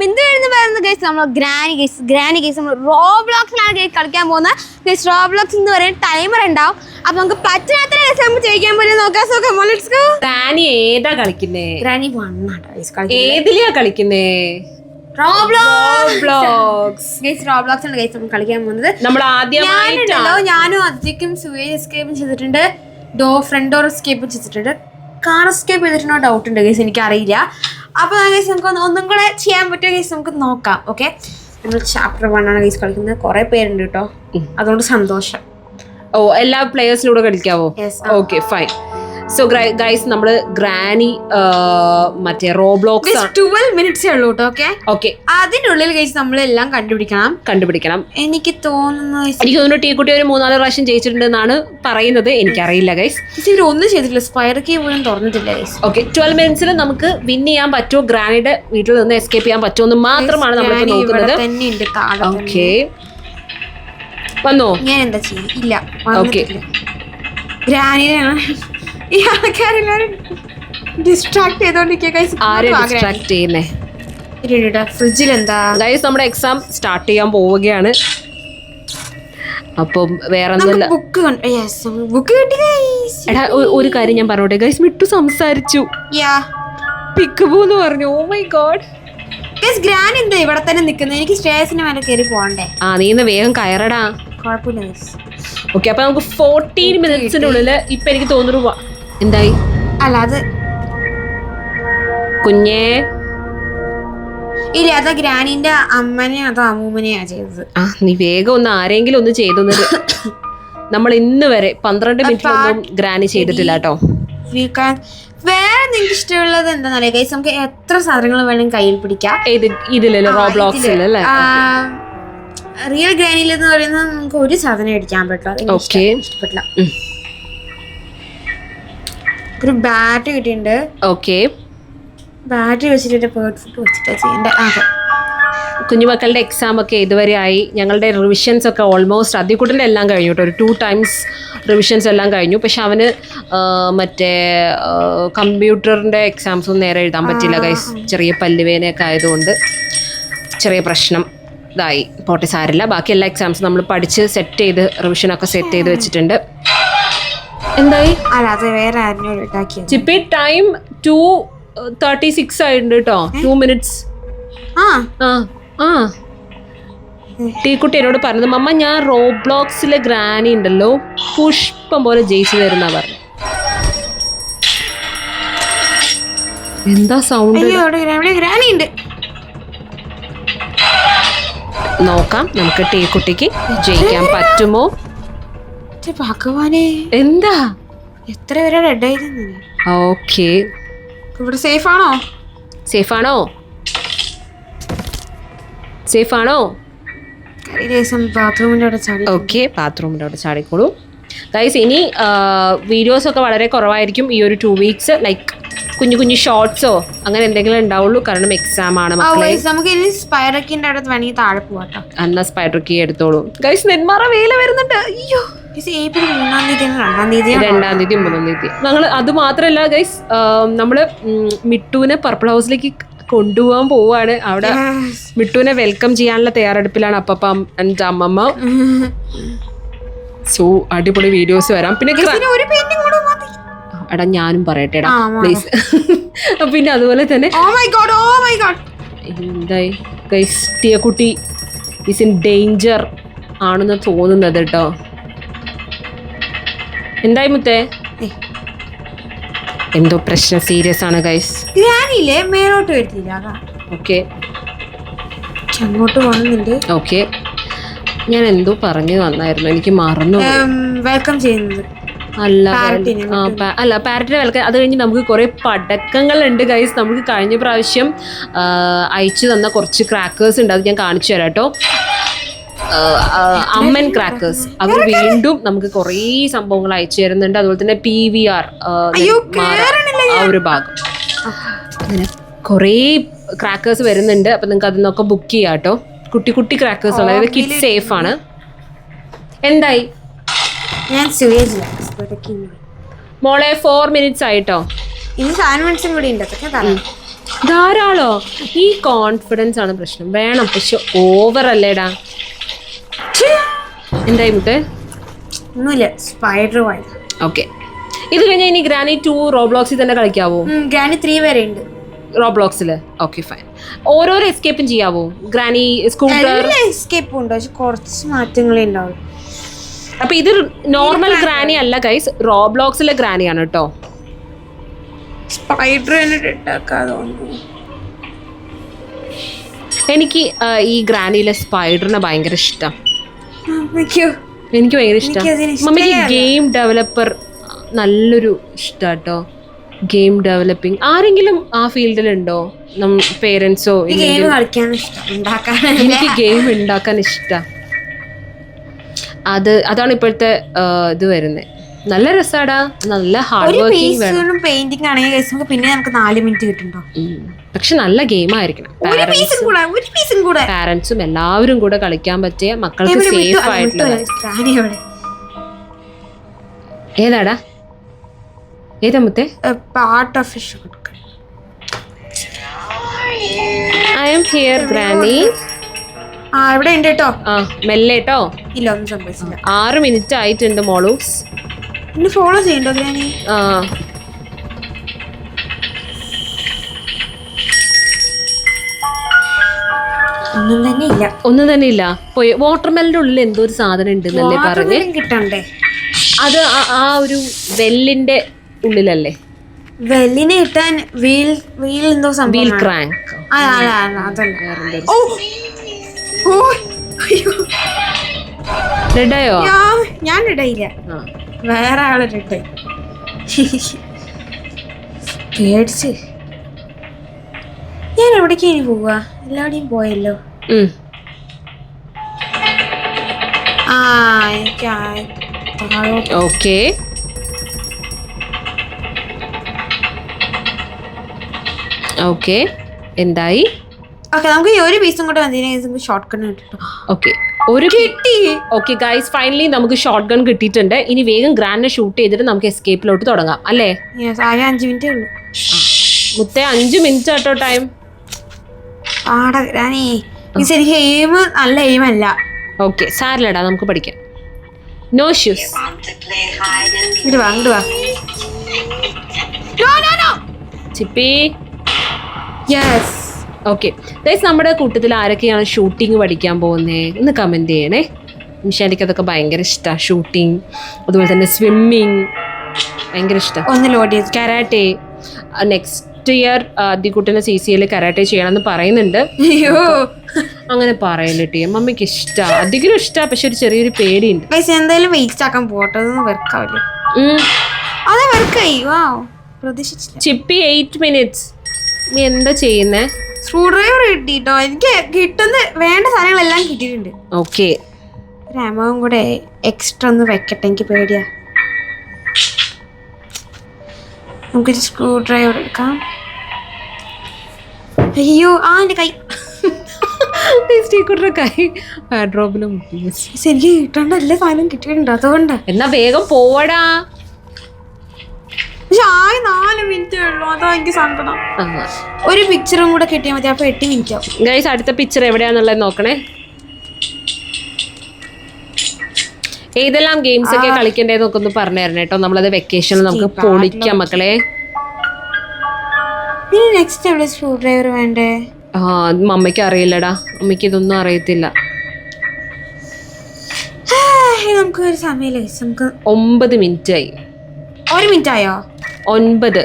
ബിന്ദു എഴുതുന്ന പറയുന്നത് കേസ് നമ്മൾ ഗ്രാനി കേസ് ഗ്രാനി കേസ് നമ്മൾ റോബ്ലോക്സിലാണ് കേസ് കളിക്കാൻ പോകുന്നത് ഗൈസ് റോബ്ലോക്സ് എന്ന് പറയുന്ന ടൈമർ ഉണ്ടാവും. അപ്പൊ നമുക്ക് പറ്റാത്ര കേസ് നമുക്ക് ചെയ്യിക്കാൻ പോലും നോക്കാം. സോ ലെറ്റ്സ് ഗോ ഗ്രാനി ഏതാ കളിക്കുന്നേ? ഗ്രാനി വണ്ണാട്ടോ കളിക്കുന്നത്. ഏതിലെയാ കളിക്കുന്നേ? കളിക്കാൻ പോകുന്നത്. ഞാനുണ്ടല്ലോ ഞാനും അധികം സുവേജ് എസ്കേപ്പ് ചെയ്തിട്ടുണ്ട്. ഡോ ഫ്രണ്ട് ഡോർ എസ്കേപ്പ് ചെയ്തിട്ടുണ്ട്. കാർ എസ്കേപ്പ് ചെയ്തിട്ടുണ്ടോ? ഡൗട്ട് ഉണ്ട് ഗൈസ് എനിക്ക് അറിയില്ല അപ്പോൾ ഗൈസ് നമുക്ക് ഒന്ന് കൂടെ ചെയ്യാൻ പറ്റുമോ ഗൈസ് നമുക്ക് നോക്കാം ഓക്കെ നമ്മൾ ചാപ്റ്റർ വൺ ആണ് ഗൈസ് കളിക്കുന്നത്. കുറേ പേരുണ്ട് കേട്ടോ അതുകൊണ്ട് സന്തോഷം. ഓ എല്ലാ പ്ലേയേഴ്സിലൂടെ കളിക്കാവോ? ഓക്കെ ഫൈൻ സോ ഗൈസ് നമ്മൾ ഗ്രാനി മറ്റേ റോബ്ലോക്സ് ട്വൽവ് മിനിറ്റ്സേ ഉള്ളൂ കേട്ടോ ഓക്കെ ഓക്കെ അതിനുള്ളിൽ ഗൈസ് നമ്മളെല്ലാം കണ്ടുപിടിക്കണം. കണ്ടുപിടിക്കണം. എനിക്ക് തോന്നുന്നു guys, എനിക്ക് തോന്നുന്നു ടീക്കുട്ടി ഒരു മൂന്നാൽ പ്രാവശ്യം ജയിച്ചിട്ടുണ്ടെന്നാണ് പറയുന്നത്. എനിക്കറിയില്ല ഗൈസ് ഇവർ ഒന്നും ചെയ്തിട്ടില്ല. സ്പൈർ കേ പോലും തുറന്നിട്ടില്ല ഗൈസ് ഓക്കെ ട്വൽവ് മിനിറ്റ്സിൽ നമുക്ക് വിൻ ചെയ്യാൻ പറ്റുമോ? ഗ്രാനിയുടെ വീട്ടിൽ നിന്ന് എസ്കേപ്പ് ചെയ്യാൻ പറ്റുമോ എന്ന് മാത്രമാണ് നമ്മൾ നോക്കുന്നത്. ഓക്കെ വന്നോ? ഞാൻ എന്താ ചെയ്യും? ഇല്ല ഓക്കെ ഗ്രാനിയാണ് ഈ ആൾക്കാരെല്ലാരും ഡിസ്ട്രാക്ട് ചെയ്തോണ്ടിരിക്കുക ചെയ്യുന്നേ? ഫ്രിഡ്ജിൽ എന്താ? ഗൈസ് നമ്മുടെ എക്സാം സ്റ്റാർട്ട് ചെയ്യാൻ പോവുകയാണ്. അപ്പം വേറെ. എടാ ഒരു കാര്യം ഞാൻ പറഞ്ഞോട്ടെ. ഗൈസ് മിട്ടു സംസാരിച്ചു. പിക്കബു എന്ന് പറഞ്ഞു. ഓ മൈ ഗോഡ് എന്താ ഇവിടെ തന്നെ നിൽക്കുന്നത് എനിക്ക് സ്റ്റേഷന് മേലെ കയറി പോകണ്ടേ? ആ നീ ഇന്ന് വേഗം കയറടാ. കുഴപ്പമില്ല. ഓക്കെ അപ്പൊ നമുക്ക് ഫോർട്ടീൻ മിനിറ്റ്സിനുള്ളിൽ ഇപ്പൊ എനിക്ക് തോന്നുന്നു എന്തായി? അല്ലാതെ. അത് കുഞ്ഞേ. ഇല്ല അത് ഗ്രാനിന്റെ അമ്മനെ അതോ അമ്മൂമ്മനെയാ ചെയ്തത്? ആ നീ വേഗം ഒന്ന് ആരെങ്കിലും ഒന്ന് ചെയ്തു നമ്മൾ ഇന്ന് വരെ പന്ത്രണ്ട് മിനിറ്റിലൊന്നും ഗ്രാനി ചെയ്തിട്ടില്ല കേട്ടോ. വേറെ നിങ്ങൾക്ക് ഇഷ്ടമുള്ളത് എന്താണെന്നറിയാം ഗൈസ് നമുക്ക് എത്ര സാധനങ്ങൾ വേണമെങ്കിൽ കയ്യിൽ പിടിക്കാം. ഇതിലല്ലേ? റോബ്ലോക്സ് റിയൽ ഗ്രാനിൽ എന്ന് പറയുന്നത് നമുക്ക് ഒരു സാധനം അടിക്കാൻ പറ്റില്ല. ഇഷ്ടപ്പെട്ടില്ല. ഒരു ബാറ്റ് കിട്ടിയിട്ടുണ്ട്. ഓക്കെ. ബാറ്റ് വെച്ചിട്ട് പേർഡ് ഫുഡ് വെച്ചിട്ടാ ചെയ്യേണ്ടത് അതെ. കുഞ്ഞുമക്കളുടെ എക്സാം ഒക്കെ ഇതുവരെ ആയി. ഞങ്ങളുടെ റിവിഷൻസ് ഒക്കെ ഓൾമോസ്റ്റ് അതികൂട്ടിന്റെ എല്ലാം കഴിഞ്ഞു കേട്ടോ. ഒരു ടു ടൈംസ് റിവിഷൻസ് എല്ലാം കഴിഞ്ഞു. പക്ഷെ അവന് മറ്റേ കമ്പ്യൂട്ടറിന്റെ എക്സാംസ് ഒന്നും നേരെ എഴുതാൻ പറ്റില്ല കൈ ചെറിയ പല്ലുവേനയൊക്കെ ആയതുകൊണ്ട് ചെറിയ പ്രശ്നം ഇതായി. പോട്ടെ സാരില്ല. ബാക്കി എല്ലാ എക്സാംസും നമ്മൾ പഠിച്ച് സെറ്റ് ചെയ്ത് റിവിഷനൊക്കെ സെറ്റ് ചെയ്ത് വെച്ചിട്ടുണ്ട്. എന്തായി? അല്ല അത് വേറെ ആരും ഉണ്ടാക്കിയത് Chippi time two thirty six ആയിട്ടുണ്ട് കേട്ടോ ടു മിനിറ്റ്സ്. ആ. ആ ടീക്കുട്ടി എന്നോട് പറഞ്ഞത് മമ്മ ഞാൻ റോബ്ലോക്സിലെ ഗ്രാനി ഉണ്ടല്ലോ. പുഷ്പം പോലെ ജയിച്ചു തരുന്ന പറഞ്ഞു എന്താ സൗണ്ട് ഗ്രാനി ഉണ്ട്. നോക്കാം നമുക്ക് ടീക്കുട്ടിക്ക് ജയിക്കാൻ പറ്റുമോ? ഭഗവാനെ. എന്താ? എത്ര പേരാ ഡെഡ് ആയിരുന്നു ഓക്കെ. ഇവിടെ സേഫ് ആണോ? സേഫ് ആണോ? ദിവസം ബാത്റൂമിന്റെ അവിടെ ചാടി. ഓക്കെ ബാത്റൂമിന്റെ അവിടെ ചാടിക്കോളൂ. ഗൈസ് ഇനി വീഡിയോസ് ഒക്കെ വളരെ കുറവായിരിക്കും. ഈ ഒരു ടു വീക്സ് ലൈക്ക് കുഞ്ഞു കുഞ്ഞു ഷോർട്സോ അങ്ങനെ എന്തെങ്കിലും ഉണ്ടാവുള്ളൂ. കാരണം എക്സാം ആണ് നമുക്ക് ഇനി സ്പൈറക്കിന്റെ അടുത്ത് വേണമെങ്കിൽ താഴെ പോവാട്ടോ. എന്നാ സ്പൈഡർ കീ എടുത്തോളൂ. ഗൈസ് നെന്മാറ വേല വരുന്നുണ്ട്. അയ്യോ. ഏപ്രിൽ മൂന്നാം തീയതി രണ്ടാം തീയതി രണ്ടാം തീയതി മൂന്നാം തീയതി. ഞങ്ങൾ അത് മാത്രമല്ല ഗൈസ് നമ്മൾ മിട്ടുവിനെ പർപ്പിൾ ഹൗസിലേക്ക് കൊണ്ടുപോകാൻ പോവാണ്. അവിടെ മിട്ടുവിനെ വെൽക്കം ചെയ്യാനുള്ള തയ്യാറെടുപ്പിലാണ് അപ്പപ്പ എന്റെ അമ്മമ്മ. സോ അടിപൊളി വീഡിയോസ് വരാം. പിന്നെ എടാ ഞാനും പറയട്ടെടാ ആ, പ്ലീസ് പിന്നെ അതുപോലെ തന്നെ മൈ ഗോഡ് എന്തായി? ഗൈസ് ടിയക്കുട്ടി ഇസ് ഇൻ ഡേഞ്ചർ ആണെന്ന് തോന്നുന്നത് കേട്ടോ. എന്തായി മുത്തേ? എന്തോ പ്രശ്നം സീരിയസ് ആണ് ഗൈസ് ഞാനില്ലേ മേലോട്ട് വരുത്തില്ല ഓക്കെ അങ്ങോട്ട് പോകുന്നുണ്ട് ഓക്കെ ഞാൻ എന്തോ പറഞ്ഞു വന്നായിരുന്നു എനിക്ക് മറന്നു വെൽക്കം ചെയ്യുന്നത്. അല്ല അല്ല പാരറ്റിനെ വിലക്കാൻ അത് കഴിഞ്ഞ് നമുക്ക് കുറേ പടക്കങ്ങളുണ്ട് ഗൈസ് നമുക്ക് കഴിഞ്ഞ പ്രാവശ്യം അയച്ചു തന്ന കുറച്ച് ക്രാക്കേഴ്സ് ഉണ്ട്. അത് ഞാൻ കാണിച്ചു തരാം കേട്ടോ അമ്മൻ ക്രാക്കേഴ്സ് അവർ വീണ്ടും നമുക്ക് കുറേ സംഭവങ്ങൾ അയച്ചു തരുന്നുണ്ട്. അതുപോലെ തന്നെ പി വി ആർ ആ ഒരു ഭാഗം. അങ്ങനെ. കുറേ ക്രാക്കേഴ്സ് വരുന്നുണ്ട്. അപ്പം നിങ്ങൾക്ക് അതിൽ നിന്നൊക്കെ ബുക്ക് ചെയ്യാം കേട്ടോ. കുട്ടി കുട്ടി ക്രാക്കേഴ്സ് ആണ്. അതായത് കിഡ് സേഫ് ആണ്. എന്തായി? ഞാൻ മോളെ ഫോർ മിനിറ്റ്സ് ആയിട്ടോ. ഇനി സാധനം കൂടി ഉണ്ട്. ധാരാളോ ഈ കോൺഫിഡൻസ് ആണ് പ്രശ്നം. വേണം. പക്ഷെ ഓവർ അല്ലേടാ. എന്തായി മുത്തേ ഒന്നുമില്ല സ്പൈഡർ വായി ഓക്കെ ഇത് കഴിഞ്ഞാൽ ഇനി ഗ്രാനി ടു റോബ്ലോക്സിൽ തന്നെ കളിക്കാവോ? ഗ്രാനി ത്രീ വരെ ഉണ്ട്. റോബ്ലോക്സിൽ ഓക്കെ ഫൈൻ ഓരോരോ എസ്കേപ്പും ചെയ്യാവോ? ഗ്രാനി സ്കൂട്ടർ എസ്കേപ്പും ഉണ്ട് പക്ഷെ കുറച്ച് മാറ്റങ്ങളേ ഉണ്ടാവും അപ്പൊ ഇത് നോർമൽ ഗ്രാനി അല്ല ഗൈസ് റോബ്ലോക്സിലെ ഗ്രാനിയാണ് കേട്ടോ. സ്പൈഡർ എനിക്ക് ഈ ഗ്രാനിയിലെ സ്പൈഡറിനെ ഭയങ്കര ഇഷ്ടം. എനിക്ക് ഭയങ്കര ഇഷ്ടം. എനിക്കതിന് മമ്മിക്ക് ഗെയിം ഡെവലപ്പർ നല്ലൊരു ഇഷ്ടാട്ടോ. ഗെയിം ഡെവലപ്പിംഗ് ആരെങ്കിലും ആ ഫീൽഡിലുണ്ടോ നം പേരൻസോ എനിക്ക് ഗെയിം ഉണ്ടാക്കാൻ ഇഷ്ടം. അത് അതാണ് ഇപ്പോഴത്തെ ഇത് വരുന്നത് നല്ല രസാടാ. നല്ല ഹാർഡ് വർക്കിംഗ് പെയിന്റിംഗ് ആണെങ്കിൽ പിന്നെ നമുക്ക് നാല് മിനിറ്റ് കിട്ടുന്നുണ്ടോ. പക്ഷെ നല്ല ഗെയിം ആയിരിക്കണം. പാരന്റ്സും എല്ലാവരും കൂടെ കളിക്കാൻ പറ്റിയ മക്കൾക്ക് സേഫ് ആയിട്ടുള്ള ഏതാടാ? ഏതാ മുത്തേ? Part of I am here granny ആ ഇവിടെ ഉണ്ട് കേട്ടോ ആ മെല്ലെ കേട്ടോ ഇല്ല ഒന്നും സംഭവിച്ചില്ല. ആറ് മിനിറ്റ് ആയിട്ടുണ്ട് മോളൂസ്. എന്നെ ഫോളോ ചെയ്യണ്ടോ ഗ്രാനി ആ. ഒന്നും തന്നെ ഇല്ല. ഒന്നും തന്നെ ഇല്ല. പോയി വാട്ടർമെലിന്റെ ഉള്ളിൽ എന്തോ ഒരു സാധനം ഉണ്ടെന്നല്ലേ പറഞ്ഞേ? Watermelon കിട്ടണ്ടേ? അത് ആ- ഒരു വെല്ലിന്റെ ഉള്ളിലല്ലേ? വെല്ലിനെ കിട്ടാൻ വീൽ വീൽ എന്തോ വീൽ സംഭവം ക്രാങ്ക് അതല്ല ഓ ഓ അയ്യോ. റെഡായോ? ഞാൻ- ഞാൻ ഇടയില്ല. ആ. വേറെ ആളിട്ട് പേടിച്ച്. ഞാൻ എവിടേക്ക് ഇനി പോവാ? എല്ലാവിടെയും പോയല്ലോ. ആ എനിക്ക് ഓക്കെ. ഓക്കെ. എന്തായി? ഓക്കെ നമുക്ക് ഈ ഒരു പീസും കൂടെ വന്നതിന് ഷോർട്ട് കട്ട് കിട്ടും ഓക്കെ. ഒരു കിട്ടി. ഓക്കെ ഗൈസ് ഫൈനലി നമുക്ക് ഷോർട്ട് ഗൺ കിട്ടിയിട്ടുണ്ട്. ഇനി വേഗം ഗ്രാൻഡ് ഷൂട്ട് ചെയ്തിട്ട് നമുക്ക് എസ്കേപ്പിലോട്ട് തുടങ്ങാം അല്ലേ? ആകെ അഞ്ച് മിനിറ്റേ ഉള്ളൂ. മുത്തേ അഞ്ച് മിനിറ്റ് ആട്ടോ ടൈം ആടാ ഞാനേ ഈ ശരിക്കും എയിം നല്ല എയിം അല്ല. ഓക്കെ സാരില്ലടാ നമുക്ക് പഠിക്കാം. നോ ഇങ്ങോട്ട് വാ ഇങ്ങോട്ട് വാ. No no no Chippi. Yes okay guys നമ്മുടെ കൂട്ടത്തിൽ ആരൊക്കെയാണ് ഷൂട്ടിംഗ് പഠിക്കാൻ പോകുന്നത് ഒന്ന് കമന്റ് ചെയ്യണേ. നിഷാനിക്ക് അതൊക്കെ ഭയങ്കര ഇഷ്ടമാണ് ഷൂട്ടിംഗ് അതുപോലെ തന്നെ സ്വിമ്മിങ് ഭയങ്കര ഇഷ്ടമാണ് ഒന്ന് ലോഡ് ചെയ്ത് കരാട്ടെ നെക്സ്റ്റ് ഇയർ അതികുട്ടിനെ സി സി എൽ കരാട്ടെ ചെയ്യണമെന്ന് പറയുന്നുണ്ട്. അയ്യോ. അങ്ങനെ പറയല്ലേ മമ്മിക്ക് ഇഷ്ടമാണ് അധികം ഇഷ്ടമാണ് പക്ഷെ ഒരു ചെറിയൊരു പേടിയുണ്ട്. പൈസ എന്തായാലും വേസ്റ്റ് ആക്കാൻ പോട്ടെ വർക്ക് ആവില്ല. ഉം. അതെ വർക്കായി വാ പ്രതീക്ഷിച്ചില്ല. ചിപ്പി എയ്റ്റ് മിനിറ്റ്സ് നീ എന്താ ചെയ്യുന്നേ? സ്ക്രൂ ഡ്രൈവർ കിട്ടിട്ടോ. എനിക്ക് കിട്ടുന്ന വേണ്ട സാധനങ്ങളെല്ലാം കിട്ടിയിട്ടുണ്ട്. ഓക്കെ ഒരു അമൗണ്ട് കൂടെ എക്സ്ട്രാ ഒന്ന് വെക്കട്ടെ. എനിക്ക് പേടിയാ. നമുക്കൊരു സ്ക്രൂ ഡ്രൈവർ എടുക്കാം. അയ്യോ ആ എന്റെ കൈ. കൈ മുട്ടി. കിട്ടിയിട്ടുണ്ട് അതുകൊണ്ട്. എന്നാ വേഗം പോവടാ. പക്ഷെ ആകെ നാല് മിനിറ്റ് ഉള്ളൂ അതാ എനിക്ക് സങ്കടം. ഒരു പിക്ചറും കൂടെ കിട്ടിയാൽ മതി അപ്പൊ എട്ട് മിനിറ്റ് ഗൈസ് അടുത്ത പിക്ചർ എവിടെയാന്നുള്ളത് നോക്കണേ. ഏതെല്ലാം ഗെയിംസ് ഒക്കെ കളിക്കണ്ടേന്നൊക്കെ ഒന്ന് പറഞ്ഞു തരണേ കേട്ടോ. നമ്മളത് വെക്കേഷനിൽ നമുക്ക് പൊളിക്കാം മക്കളെ. പിന്നെ നെക്സ്റ്റ് എവിടെ സ്ക്രൂ ഡ്രൈവർ വേണ്ടേ? ആ മമ്മയ്ക്ക് അറിയില്ലടാ. അമ്മയ്ക്ക് ഇതൊന്നും അറിയത്തില്ല. നമുക്ക് ഒരു സമയമില്ല നമുക്ക് ഒമ്പത് മിനിറ്റ് ആയി ഒരു മിനിറ്റ് ആയോ ഒൻപത്.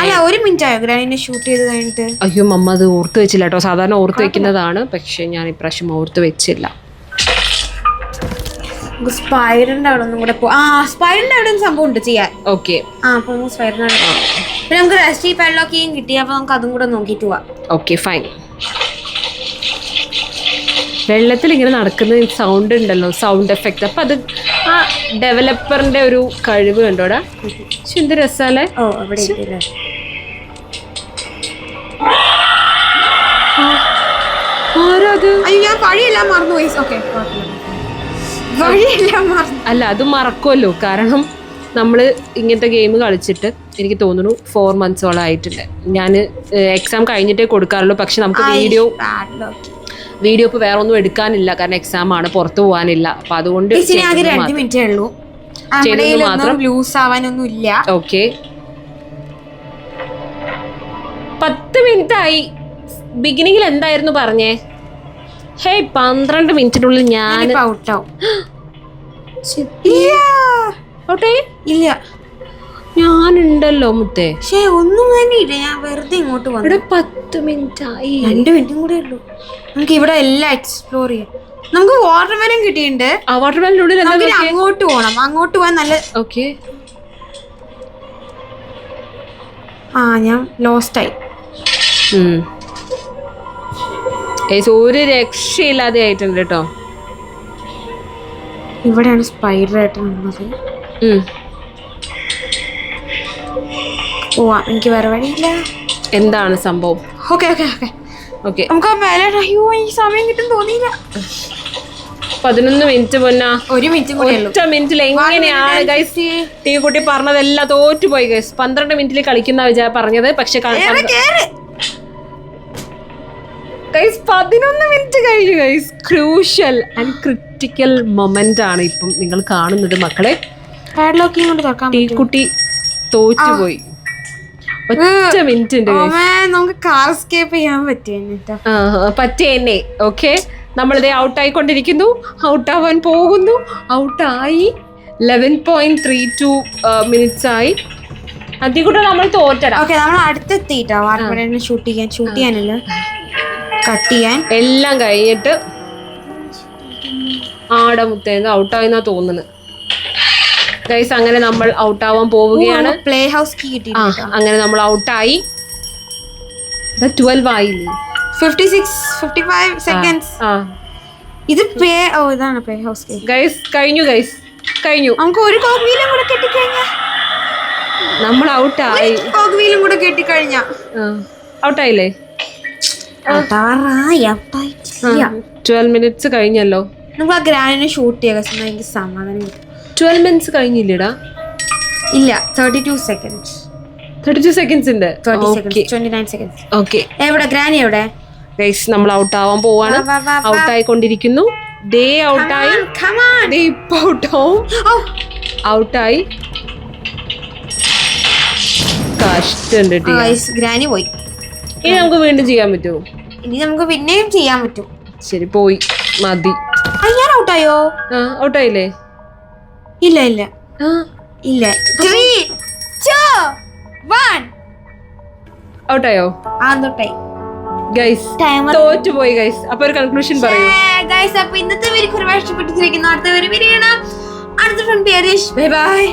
അല്ല ഒരു മിനിറ്റ് ആയോ ഗ്രാനിനെ ഷൂട്ട് ചെയ്ത് കഴിഞ്ഞിട്ട്. അയ്യോ മമ്മ അത് ഓർത്ത് വെച്ചില്ല കേട്ടോ. സാധാരണ ഓർത്ത് വെക്കുന്നതാണ്. പക്ഷെ ഞാൻ ഇപ്രാവശ്യം ഓർത്ത് വെച്ചില്ല. നമുക്ക് സ്പൈഡറിന്റെ അവിടെ ഒന്നും കൂടെ പോ ആ സ്പൈഡറിന്റെ അവിടെ ഒരു സംഭവം ഉണ്ട് ചെയ്യാൻ. ഓക്കെ ആ അപ്പൊ നമുക്ക് സ്പൈഡറിന്റെ അവിടെ പിന്നെ നമുക്ക് റെസ്റ്റ് പെഡ്ലോക്കെയും കിട്ടി അപ്പൊ നമുക്ക് അതും കൂടെ നോക്കിയിട്ട് പോവാം. ഓക്കെ ഫൈൻ വെള്ളത്തിൽ ഇങ്ങനെ നടക്കുന്ന സൗണ്ട് ഉണ്ടല്ലോ സൗണ്ട് എഫക്റ്റ് അപ്പൊ അത് ആ ഡെവലപ്പറിന്റെ ഒരു കഴിവ് കണ്ടോടാ? പക്ഷെ എന്ത് രസാലേ ഓ അവിടെ ഇല്ലേ? ആരാത്? അയ്യോ ഞാൻ പഴിയെല്ലാം മറന്നു പോയി ഓക്കെ മറന്നു അല്ല അത് മറക്കുമല്ലോ കാരണം നമ്മൾ ഇങ്ങനത്തെ ഗെയിം കളിച്ചിട്ട് എനിക്ക് തോന്നുന്നു ഫോർ മന്ത്സോളം ആയിട്ടുണ്ട്. ഞാൻ എക്സാം കഴിഞ്ഞിട്ടേ കൊടുക്കാറുള്ളൂ. പക്ഷെ നമുക്ക് വീഡിയോ വീഡിയോ ഇപ്പോൾ വേറെ ഒന്നും എടുക്കാനില്ല. കാരണം എക്സാം ആണ് പുറത്തു പോകാനില്ല. അപ്പം അതുകൊണ്ട് രണ്ട് മിനിറ്റേ ഉള്ളൂ. മാത്രം. ലൂസ് ആവാനൊന്നും ഇല്ല. ഓക്കെ. പത്ത് മിനിറ്റ് ആയി. ബിഗിനിങ്ങിൽ എന്തായിരുന്നു പറഞ്ഞേ? ഹേയ് പന്ത്രണ്ട് മിനിറ്റിനുള്ളിൽ ഞാൻ ഔട്ടാവും ഇല്ല. ഞാനുണ്ടല്ലോ മുത്തേ. പക്ഷേ ഒന്നും തന്നെ ഇല്ല. ഞാൻ വെറുതെ ഇങ്ങോട്ട് വന്നു. ഇവിടെ പത്ത് മിനിറ്റ് ആയി രണ്ട് മിനിറ്റും കൂടെ ഉള്ളൂ. നമുക്ക് ഇവിടെ എല്ലാം എക്സ്പ്ലോർ ചെയ്യാം. നമുക്ക് വാട്ടർ മെലൻ കിട്ടിയിട്ടുണ്ട് ആ നമുക്ക് അങ്ങോട്ട് പോകണം അങ്ങോട്ട് പോകാൻ നല്ല ഓക്കെ ആ ഞാൻ ലോസ്റ്റ് ആയി ഒരു രക്ഷയില്ലാതെ ആയിട്ടുണ്ട് കേട്ടോ. ഇവിടെയാണ് സ്പൈഡർ ആയിട്ട് നിന്നത്. പോവാം എനിക്ക് വേറെ വഴിയില്ല. എന്താണ് സംഭവം? Okay okay okay. ഓക്കെ. നമുക്ക് ആ മേലെ അയ്യോ ഈ സമയം കിട്ടും തോന്നിയില്ല. പതിനൊന്ന് മിനിറ്റ് മുന്നാ. ഒരു മിനിറ്റ് ഒറ്റ മിനിറ്റിൽ എങ്ങനെയാണ് ഗൈസ് ടീ കുട്ടി പറഞ്ഞതെല്ലാം തോറ്റുപോയി ഗൈസ് പന്ത്രണ്ട് മിനിറ്റിൽ കളിക്കുന്ന വിചാ പറഞ്ഞത് പക്ഷെ. ഗൈസ് പതിനൊന്ന് മിനിറ്റ് കഴിഞ്ഞു guys crucial and critical moment ആണ് ഇപ്പം നിങ്ങൾ കാണുന്നത് മക്കളെ. പാഡ്ലോക്കിങ് കൊണ്ട് തുറക്കാൻ ടീ കുട്ടി തോറ്റുപോയി ഒറ്റ മിനിറ്റ് ഉണ്ട് നമുക്ക് കാർ സ്കേപ്പ് ചെയ്യാൻ പറ്റിയ പറ്റിയെന്നെ ഓക്കെ നമ്മളിത് ഔട്ടായിക്കൊണ്ടിരിക്കുന്നു ഔട്ടാവാൻ പോകുന്നു. ഔട്ടായി eleven point three two minutes ആയി. അതികൂടെ നമ്മൾ തോറ്റടാ ഓക്കെ നമ്മൾ അടുത്തെത്തിയിട്ടോ ഷൂട്ട് ചെയ്യാൻ ഷൂട്ട് ചെയ്യാനല്ല? കട്ട് ചെയ്യാൻ എല്ലാം കഴിഞ്ഞിട്ട് ആടെ മുത്തേന്ന് ഔട്ടായെന്നാ തോന്നുന്നത്. ഗൈസ് അങ്ങനെ നമ്മൾ ഔട്ടാവാൻ പോവുകയാണ്. പ്ലേ ഹൗസ് കിട്ടി ആ അങ്ങനെ നമ്മൾ ഔട്ടായി. ട്വൽവ് ആയില്ലേ? Fifty six fifty five seconds ആ. ഇത് പ്ലേ ഓ ഇതാണ് പ്ലേ ഹൗസ് ഗൈസ് കഴിഞ്ഞു ഗൈസ് കഴിഞ്ഞു. നമുക്ക് ഒരു കോഗ്വീലും വീലും കൂടെ കെട്ടിക്കഴിഞ്ഞാ. നമ്മൾ ഔട്ടായി. കോഗ്വീലും വീലും കൂടെ കെട്ടിക്കഴിഞ്ഞാ. ഔട്ടായില്ലേ. ട്വൽവ് മിനിറ്റ്സ് കഴിഞ്ഞല്ലോ. നമുക്ക് ആ ഗ്രാനിനെ ഷൂട്ട് ചെയ്യാൻ എനിക്ക് സമാധാനം ട്വൽവ് മിനിറ്റ്സ് കഴിഞ്ഞില്ലടാ? ഇല്ല thirty two seconds thirty two seconds ഉണ്ട് ഓക്കെ എവിടെ ഗ്രാനി എവിടെ? ഗൈസ് നമ്മൾ ഔട്ട് ആവാൻ പോവാണ്. ഔട്ട് ആയിക്കൊണ്ടിരിക്കുന്നു. ഡേ ഔട്ട് ആയി. ഡേ ഇപ്പൊ ഔട്ട് Oh, ഔട്ടായി കഷ്ടണ്ട് ടീ. ഗ്രാനി പോയി. ഇനി നമുക്ക് വീണ്ടും ചെയ്യാൻ പറ്റുമോ? ഇനി നമുക്ക് പിന്നെയും ചെയ്യാൻ പറ്റും. ശരി പോയി. മതി. ഞാൻ ഔട്ടായോ ആ ഔട്ടായില്ലേ ഇല്ല ഇല്ല. ഇല്ല. ത്രീ ടു വൺ ഔട്ടായോ ആ തൊട്ടായി. ഗൈസ് തോറ്റുപോയി ഗൈസ് അപ്പൊ ഒരു കൺക്ലൂഷൻ പറയൂ. ഗൈസ് അപ്പൊ ഇന്നത്തെ പേര് ഒരുപാട് ഇഷ്ടപ്പെട്ടിരിക്കുന്നു. അടുത്ത ഒരു വീഡിയോ അടുത്ത ഫ്രണ്ട് പേര് ബൈ ബൈ